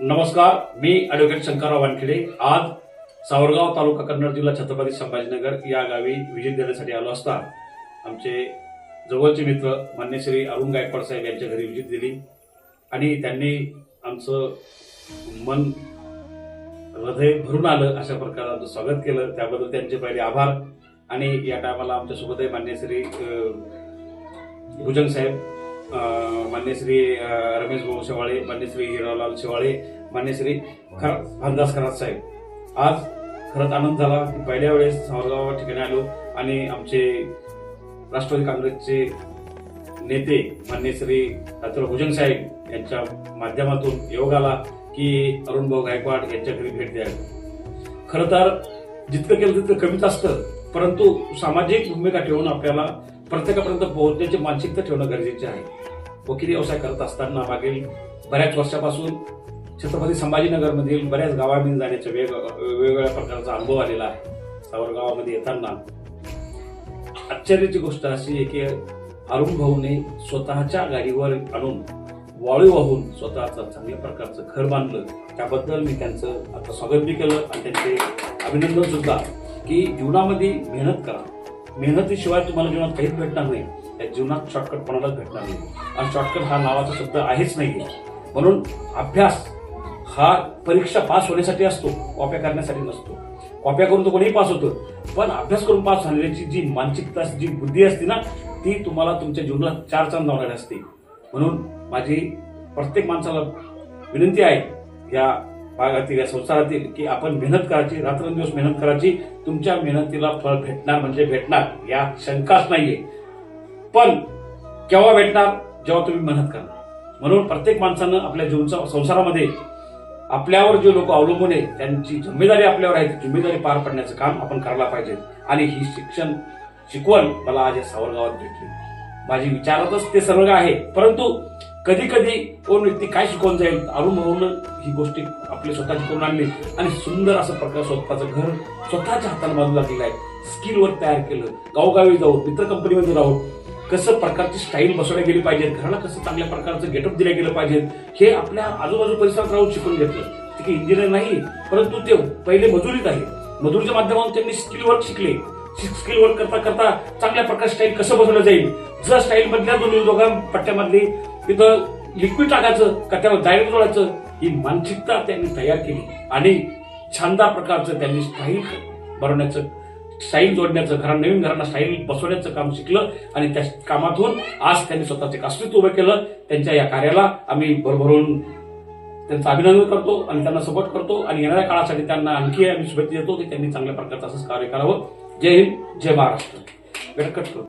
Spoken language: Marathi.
नमस्कार मी ॲडव्होकेट शंकरराव वानखेडे. आज सावरगाव तालुका कन्नड जिल्हा छत्रपती संभाजीनगर या गावी विजिट देण्यासाठी आलो असता आमचे जवळचे मित्र मान्य श्री अरुण गायकवाड साहेब यांच्या घरी विजिट दिली आणि त्यांनी आमचं मन हृदय भरून आलं अशा प्रकारे आमचं स्वागत केलं. त्याबद्दल त्यांचे पहिले आभार. आणि या टायमाला आमच्यासोबत मान्य श्री भुजंग साहेब मान्यश्री रमेश भाऊ शेवाळे मान्यश्री हिरालाल शेवाळे मान्य श्री खर भानदास खरात साहेब आज खरंच आनंद झाला की पहिल्या वेळेस सावरगाव ठिकाणी आलो आणि आमचे राष्ट्रवादी काँग्रेसचे नेते मान्य श्री डॉक्टर भुजंग साहेब यांच्या माध्यमातून योग आला की अरुण भाऊ गायकवाड यांच्या घरी भेट द्यावी खरं तर जितकं केलं तितकं कमीच असतं परंतु सामाजिक भूमिका ठेवून आपल्याला प्रत्येकापर्यंत पोहोचण्याची मानसिकता ठेवणं गरजेचे आहे. वकिली व्यवसाय करत असताना मागील बऱ्याच वर्षापासून छत्रपती संभाजीनगरमधील बऱ्याच गावांमध्ये जाण्याचा वेग वेगवेगळ्या प्रकारचा अनुभव आलेला आहे. सावर गावामध्ये येताना आश्चर्याची गोष्ट अशी आहे की अरुण भाऊने स्वतःच्या गाडीवर आणून वाळू वाहून स्वतःचं चांगल्या प्रकारचं घर बांधलं. त्याबद्दल मी त्यांचं आता स्वागत बी केलं आणि त्यांचे अभिनंदन सुद्धा की जीवनामध्ये मेहनत करा. मेहनतीशिवाय तुम्हाला जीवनात काहीच भेटणार नाही. त्या जीवनात शॉर्टकट कोणालाच भेटणार नाही. आणि शॉर्टकट हा नावाचा शब्द आहेच नाही म्हणून अभ्यास हा परीक्षा पास होण्यासाठी असतो कॉप्या करण्यासाठी नसतो. कॉप्या करून तर कोणीही पास होतं. पण अभ्यास करून पास झालेल्याची जी मानसिकता जी बुद्धी असते ना ती तुम्हाला तुमच्या जीवनात चार चांद लावणारी असते. म्हणून माझी प्रत्येक माणसाला विनंती आहे या भागातील या संसारातील की आपण मेहनत करायची रात्रंदिवस मेहनत करायची तुमच्या मेहनतीला फळ भेटणार म्हणजे भेटणार या शंकाच नाहीये. पण केव्हा भेटणार? जेव्हा तुम्ही मेहनत करणार. म्हणून प्रत्येक माणसानं आपल्या जीवनचा संसारामध्ये आपल्यावर जे लोक अवलंबून आहे त्यांची जिम्मेदारी आपल्यावर आहे ती जिम्मेदारी पार पडण्याचं काम आपण करायला पाहिजे. आणि ही शिक्षण शिकवण मला आज या सावरगावात भेटली. माझी विचारातच ते सर्व आहे. परंतु कधी कधी कोण व्यक्ती काय शिकवून जाईल अरुण म्हणून ही गोष्टी आपली स्वतःची करून आणली. आणि सुंदर असं प्रकार स्वतःचं घर स्वतःच्या हाताने बाजूला केलं आहे. स्किलवर तयार केलं. गावोगावी जाऊन मित्र कंपनीमध्ये राहून कसं प्रकारची स्टाईल बसवल्या गेली पाहिजेत घराला कसं चांगल्या प्रकारचं गेटअप दिल्या गेलं पाहिजे हे आपल्या आजूबाजू परिसरात राहून शिकून घेतलं. ते काही इंजिनियर नाही परंतु ते पहिले मजुरीत आहे मजुरीच्या माध्यमातून त्यांनी स्किल वर्क शिकले. स्किल वर्क करता करता चांगल्या प्रकारे स्टाईल कसं बसवलं जाईल? जर स्टाईल मधल्या दोन्ही दोघां पट्ट्यामधली तिथं लिक्विड टाकायचं का त्याला डायरेक्ट जोडायचं ही मानसिकता त्यांनी तयार केली. आणि छानदार प्रकारचं त्यांनी स्टाईल बनवण्याचं स्टाईल जोडण्याचं घरा नवीन घरांना स्टाईल बसवण्याचं काम शिकलं आणि त्या कामातून आज त्यांनी स्वतःचे अस्तित्व उभं केलं. त्यांच्या या कार्याला आम्ही भरभरून त्यांचं अभिनंदन करतो आणि त्यांना सपोर्ट करतो आणि येणाऱ्या काळासाठी त्यांना आणखी आम्ही शुभेच्छा देतो की त्यांनी चांगल्या प्रकारचं असंच कार्य करावं. जय हिंद जय महाराष्ट्र. वेळकट करतो